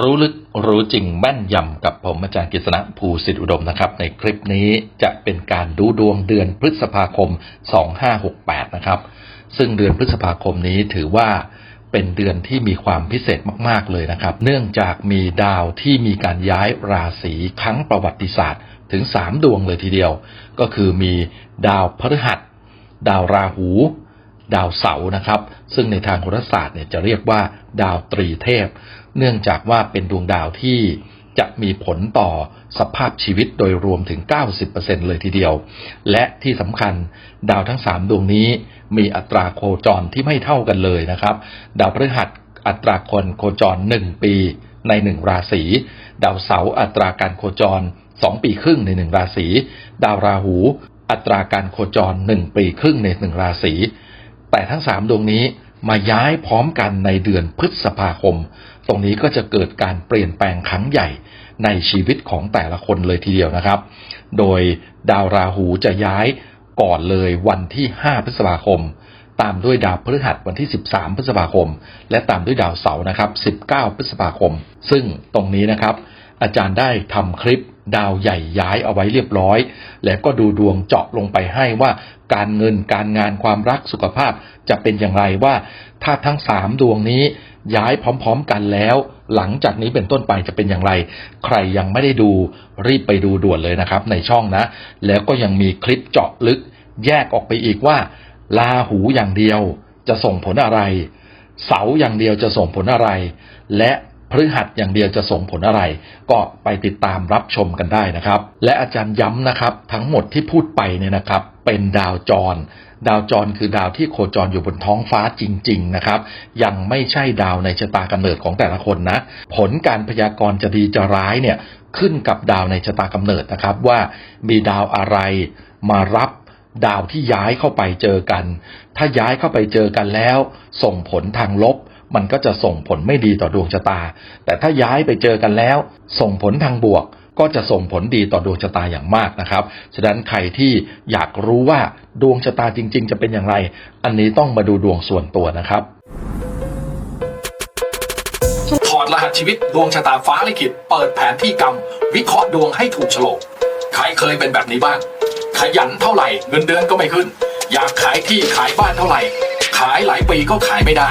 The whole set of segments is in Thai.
รู้ลึกรู้จริงแม่นยำกับผมอาจารย์กฤษณะภูสิทธิอุดมนะครับ ในคลิปนี้จะเป็นการดูดวงเดือนพฤษภาคม 2568 นะครับ ซึ่งเดือนพฤษภาคมนี้ถือว่าเป็นเดือนที่มีความพิเศษมาก ๆ เลยนะครับ เนื่องจากมีดาวที่มีการย้ายราศีครั้งประวัติศาสตร์ ถึง 3 ดวงเลยทีเดียว ก็คือมีดาวพฤหัส ดาวราหู ดาวเสาร์นะครับ ซึ่งในทางโหราศาสตร์เนี่ยจะเรียกว่าดาวตรีเทพ เนื่องจากว่าเป็นดวงดาวที่จะมีผลต่อสภาพชีวิตโดยรวมถึง 90%เลยทีเดียว และที่สำคัญดาวทั้ง 3 ดวงนี้มีอัตราโคจรที่ไม่เท่ากันเลยนะครับ ดาวพฤหัสอัตราคนโคจร 1 ปีใน 1 ราศี ดาวเสาร์อัตราการโคจร 2 ปีครึ่งใน 1 ราศี ดาวราหูอัตราการโคจร 1 ปีครึ่งใน 1 ราศี แต่ทั้งสามดวงนี้มาย้ายพร้อมกันในเดือนพฤษภาคม ตรงนี้ก็จะเกิดการเปลี่ยนแปลงครั้งใหญ่ในชีวิตของแต่ละคนเลยทีเดียวนะครับ โดยดาวราหูจะย้ายก่อนเลยวันที่ 5 พฤษภาคม ตามด้วยดาวพฤหัสวันที่ 13 พฤษภาคม และตามด้วยดาวเสาร์นะครับ 19 พฤษภาคม ซึ่งตรงนี้นะครับ อาจารย์ได้ทำคลิปดาวใหญ่ย้ายเอาไว้เรียบร้อย แล้วก็ดูดวงเจาะลงไปให้ว่า การเงินการงานความรักสุขภาพจะเป็นอย่างไรว่า ถ้าทั้งสามดวงนี้ย้ายพร้อม ๆ กันแล้ว หลังจากนี้เป็นต้นไปจะเป็นอย่างไร ใครยังไม่ได้ดูรีบไปดูด่วนเลยนะครับ ในช่องนะ แล้วก็ยังมีคลิปเจาะลึก แยกออกไปอีกว่าลาหูอย่างเดียวจะส่งผลอะไร เสาอย่างเดียวจะส่งผลอะไร และ พฤหัสอย่างเดียวจะส่งผลอะไร ก็ไปติดตามรับชมกันได้นะครับ และอาจารย์ย้ำนะครับ ทั้งหมดที่พูดไปเนี่ยนะครับ เป็นดาวจร ดาวจรคือดาวที่โคจรอยู่บนท้องฟ้าจริง ๆ นะครับ ยังไม่ใช่ดาวในชะตากำเนิดของแต่ละคนนะ ผลการพยากรณ์จะดีจะร้ายเนี่ยขึ้นกับดาวในชะตากำเนิดนะครับว่ามีดาวอะไรมารับดาวที่ย้ายเข้าไปเจอกัน ถ้าย้ายเข้าไปเจอกันแล้ว ส่งผลทางลบ มันก็จะส่งผลไม่ดีต่อดวงชะตา แต่ถ้าย้ายไปเจอกันแล้ว ส่งผลทางบวก ก็จะส่งผลดีต่อดวงชะตาอย่างมากนะครับ ฉะนั้นใครที่อยากรู้ว่าดวงชะตาจริง ๆ จะเป็นอย่างไร อันนี้ต้องมาดูดวงส่วนตัวนะครับถอดรหัสชีวิตดวงชะตาฟ้าลิขิตเปิดแผนที่กรรม วิเคราะห์ดวงให้ถูกโฉลกใครเคยเป็นแบบนี้บ้าง ขยันเท่าไหร่เงินเดือนก็ไม่ขึ้น อยากขายที่ขายบ้านเท่าไหร่ ขายหลายปีก็ขายไม่ได้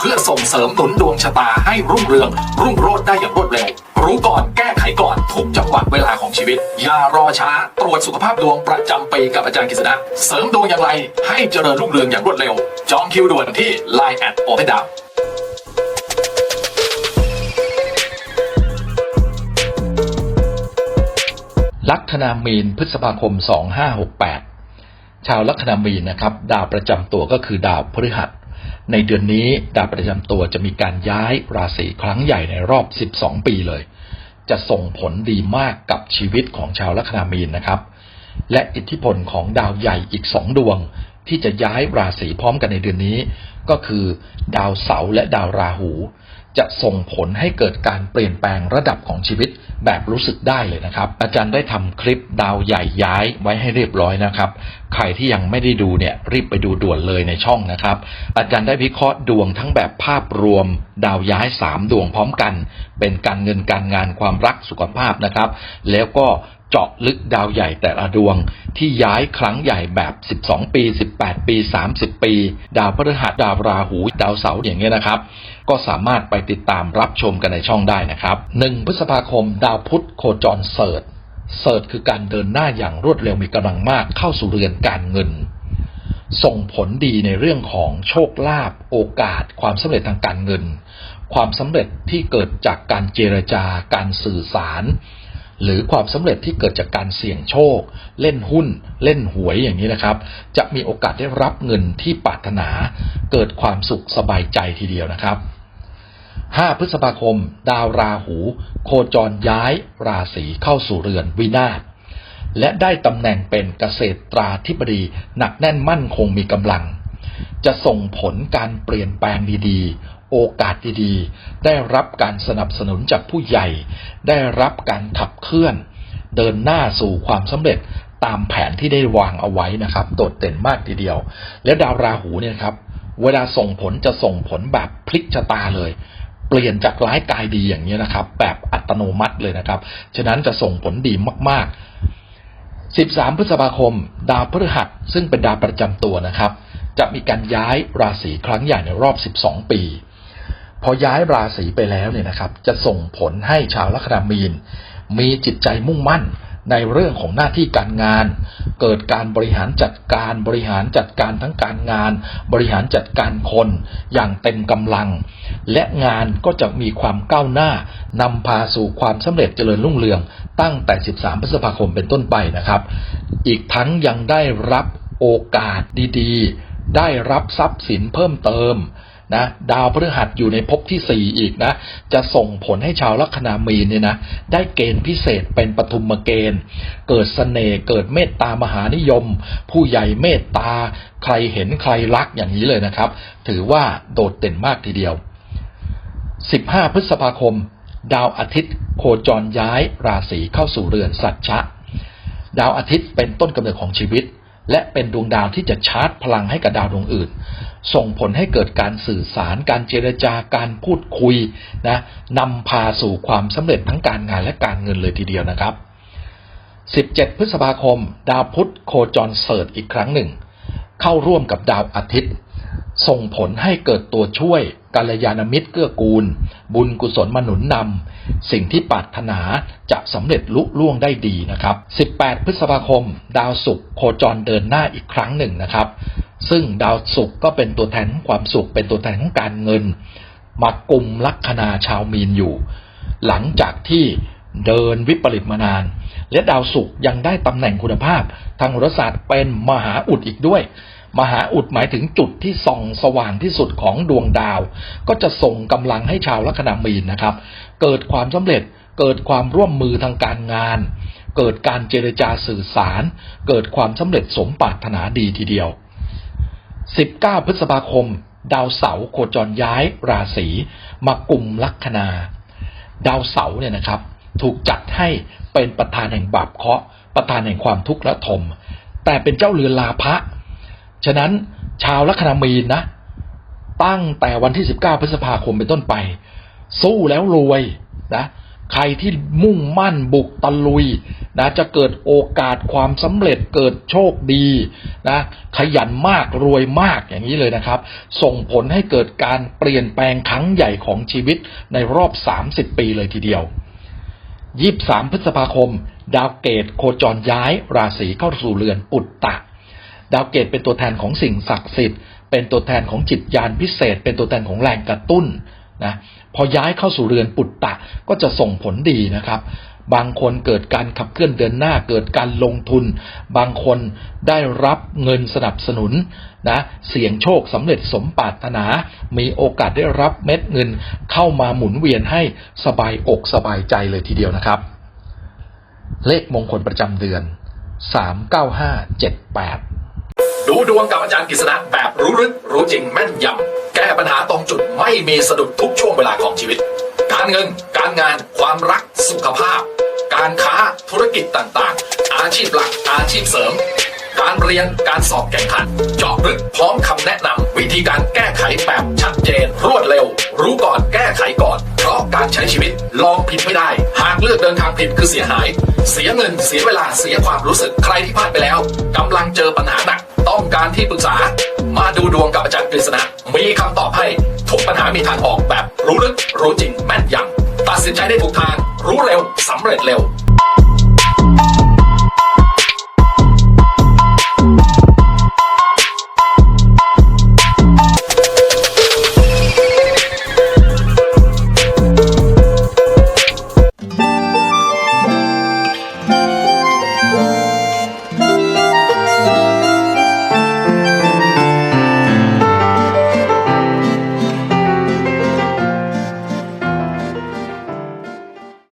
เพื่อส่งเสริมหนุนดวงชะตาให้รุ่งเรือง รุ่งโรจน์ได้อย่างรวดเร็ว รู้ก่อนแก้ไขก่อนทุกจังหวะเวลาของชีวิต อย่ารอช้า ตรวจสุขภาพดวงประจำปีกับอาจารย์กฤษณะเสริมดวงอย่างไร ให้เจริญรุ่งเรืองอย่างรวดเร็ว จองคิวด่วนที่ Line แอดโอเปดาวลัคนามีนพฤษภาคม 2568 ชาวลัคนามีนนะครับ ดาวประจำตัวก็คือดาวพฤหัส ในเดือนนี้ดาวประจำตัวจะมีการย้ายราศีครั้งใหญ่ในรอบ 12 ปีเลย จะส่งผลดีมากกับชีวิตของชาวลัคนามีนนะครับ และอิทธิพลของดาวใหญ่อีกสองดวง ที่จะย้ายราศีพร้อมกันในเดือนนี้ ก็คือ ดาวเสาร์และดาวราหู จะส่งผลให้เกิดการเปลี่ยนแปลงระดับของชีวิต แบบรู้สึกได้เลยนะครับ อาจารย์ได้ทำคลิปดาวใหญ่ย้ายไว้ให้เรียบร้อยนะครับ ใครที่ยังไม่ได้ดูเนี่ยรีบไปดูด่วนเลยในช่องนะครับ อาจารย์ได้วิเคราะห์ดวงทั้งแบบภาพรวม ดาวย้าย 3 ดวงพร้อมกัน เป็นการเงินการงานความรักสุขภาพนะครับ แล้วก็เจาะลึกดาวใหญ่แต่ละดวง ที่ย้ายครั้งใหญ่แบบ 12 ปี 18 ปี 30 ปี ดาวพฤหัสดาวราหู ดาวเสาร์อย่างเงี้ยนะครับ ก็สามารถไปติดตามรับชมกันในช่องได้นะครับ 1 พฤษภาคม ดาวพุธโคจรเสิร์ชเสิร์ชคือการเดินหน้าอย่างรวดเร็วมีกำลังมากเข้าสู่เรือนการเงิน ส่งผลดีในเรื่องของโชคลาภโอกาส ความสำเร็จทางการเงิน ความสำเร็จที่เกิดจากการเจรจาการสื่อสาร หรือความสำเร็จที่เกิดจากการเสี่ยงโชค เล่นหุ้น เล่นหวยอย่างนี้นะครับ จะมีโอกาสได้รับเงินที่ปรารถนา เกิดความสุขสบายใจทีเดียวนะครับ 5 พฤษภาคม ดาวราหู โคจรย้ายราศีเข้าสู่เรือนวินาศและได้ตำแหน่งเป็นเกษตรตราธิบดีหนักแน่นมั่นคงมีกำลัง จะส่งผลการเปลี่ยนแปลงดีๆ โอกาสดีๆ ได้รับการสนับสนุนจากผู้ใหญ่ ได้รับการขับเคลื่อน เดินหน้าสู่ความสำเร็จตามแผนที่ได้วางเอาไว้นะครับ โดดเด่นมากทีเดียว และดาวราหูเนี่ยครับ เวลาส่งผลจะส่งผลแบบพลิกชะตาเลย เปลี่ยนจากร้ายกลายดีอย่างนี้นะครับ แบบอัตโนมัติเลยนะครับ ฉะนั้นจะส่งผลดีมาก ๆ 13 พฤษภาคม ดาวพฤหัสซึ่งเป็นดาวประจำตัวนะครับ จะมีการย้ายราศีครั้งใหญ่ในรอบ 12 ปี พอย้ายราศีไปแล้วเนี่ยนะครับ จะส่งผลให้ชาวลัคนามีน มีจิตใจมุ่งมั่น ในเรื่องของหน้าที่การงาน เกิดการบริหารจัดการบริหารจัดการทั้งการงาน บริหารจัดการคนอย่างเต็มกำลัง และงานก็จะมีความก้าวหน้านำพาสู่ความสำเร็จเจริญรุ่งเรืองตั้งแต่ 13 พฤษภาคมเป็นต้นไปนะครับ อีกทั้งยังได้รับโอกาสดีๆ ได้รับทรัพย์สินเพิ่มเติม นะดาวพฤหัสอยู่ในภพที่สี่อีกนะ จะส่งผลให้ชาวลัคนามีนเนี่ยนะได้เกณฑ์พิเศษเป็นปฐุมเกณฑ์ เกิดเสน่ห์เกิดเมตตามหานิยม ผู้ใหญ่เมตตา ใครเห็นใครรักอย่างนี้เลยนะครับ ถือว่าโดดเด่นมากทีเดียว 15 พฤษภาคม ดาวอาทิตย์ โคจรย้ายราศีเข้าสู่เรือนสัตชะ ดาวอาทิตย์เป็นต้นกำเนิดของชีวิต และเป็นดวงดาวที่จะชาร์จพลังให้กับดาวดวงอื่น ส่งผลให้เกิดการสื่อสาร การเจรจาการพูดคุยนะนำพาสู่ความสำเร็จทั้งการงานและการเงินเลยทีเดียวนะครับ 17 พฤษภาคม ดาวพุธโคจรเสริฐอีกครั้งหนึ่ง เข้าร่วมกับดาวอาทิตย์ ส่งผลให้เกิดตัวช่วยกัลยาณมิตรเกื้อกูล บุญกุศลมาหนุนนำสิ่งที่ปรารถนาจะสำเร็จลุล่วงได้ดีนะครับ 18 พฤษภาคม ดาวศุกร์โคจรเดินหน้าอีกครั้งหนึ่งนะครับ ซึ่งดาวศุกร์ก็เป็นตัวแทนของความสุขเป็นตัวแทนของการเงินมากลุ่มลัคนาชาวมีนอยู่ หลังจากที่เดินวิปริตมานาน และดาวศุกร์ยังได้ตำแหน่งคุณภาพ ทางโหราศาสตร์เป็นมหาอุดอีกด้วย มหาอุดหมายถึงจุดที่ส่องสว่างที่สุดของดวงดาว ก็จะส่งกำลังให้ชาวลัคนามีนนะครับ เกิดความสำเร็จเกิดความร่วมมือทางการงาน เกิดการเจรจาสื่อสาร เกิดความสำเร็จสมปรารถนาดีทีเดียว 19 พฤษภาคม ดาวเสาร์โคจรย้ายราศีมากลุ่มลัคนา ดาวเสาร์เนี่ยนะครับ ถูกจัดให้เป็นประธานแห่งบาปเคราะห์ประธานแห่งความทุกข์และทม แต่เป็นเจ้าเรือนลาภะ ฉะนั้นชาวลัคนามีนนะ ตั้งแต่วันที่ 19 พฤษภาคมเป็นต้นไป สู้แล้วรวยนะใครที่มุ่งมั่นบุกตะลุยนะจะเกิดโอกาสความสำเร็จเกิดโชคดีนะขยันมากรวยมากอย่างนี้เลยนะครับ ส่งผลให้เกิดการเปลี่ยนแปลงครั้งใหญ่ของชีวิตในรอบ 30 ปีเลยทีเดียว 23 พฤษภาคม ดาวเกตโคจรย้าย ราศีเข้าสู่เรือนปุตตะ ดาวเกตเป็นตัวแทนของสิ่งศักดิ์สิทธิ์ เป็นตัวแทนของจิตญาณพิเศษ เป็นตัวแทนของแรงกระตุ้นนะพอย้ายเข้าสู่เรือนปุตตะก็จะส่งผลดีนะครับบางคนเกิดการขับเคลื่อนเดินหน้าเกิดการลงทุน บางคนได้รับเงินสนับสนุนนะเสี่ยงโชคสำเร็จสมปรารถนา มีโอกาสได้รับเม็ดเงินเข้ามาหมุนเวียนให้สบายอกสบายใจเลยทีเดียวนะครับ เลขมงคลประจำเดือน 39578 ดูดวงกับอาจารย์กฤษณะแบบรู้ลึกรู้จริงแม่นยำแก้ปัญหาตรงจุดไม่มีสะดุดทุกช่วงเวลาของชีวิต การเงิน การงาน ความรักสุขภาพ การค้าธุรกิจต่างๆ อาชีพหลักอาชีพเสริม การเรียนการสอบแข่งขัน เจาะลึกพร้อมคำแนะนำวิธีการแก้ไขแบบชัดเจน รวดเร็ว รู้ก่อนแก้ไขก่อนเพราะการใช้ชีวิตลองผิดไม่ได้ หากเลือกเดินทางผิดคือเสียหาย เสียเงินเสียเวลาเสียความรู้สึกใครที่พลาดไปแล้วกำลังเจอปัญหาหนัก ต้องการที่ปรึกษา มาดูดวงกับอาจารย์กฤษณะมีคำตอบให้ทุกปัญหามีทางออกแบบรู้ลึกรู้จริงแม่นยำตัดสินใจได้ถูกทาง รู้เร็วสำเร็จเร็ว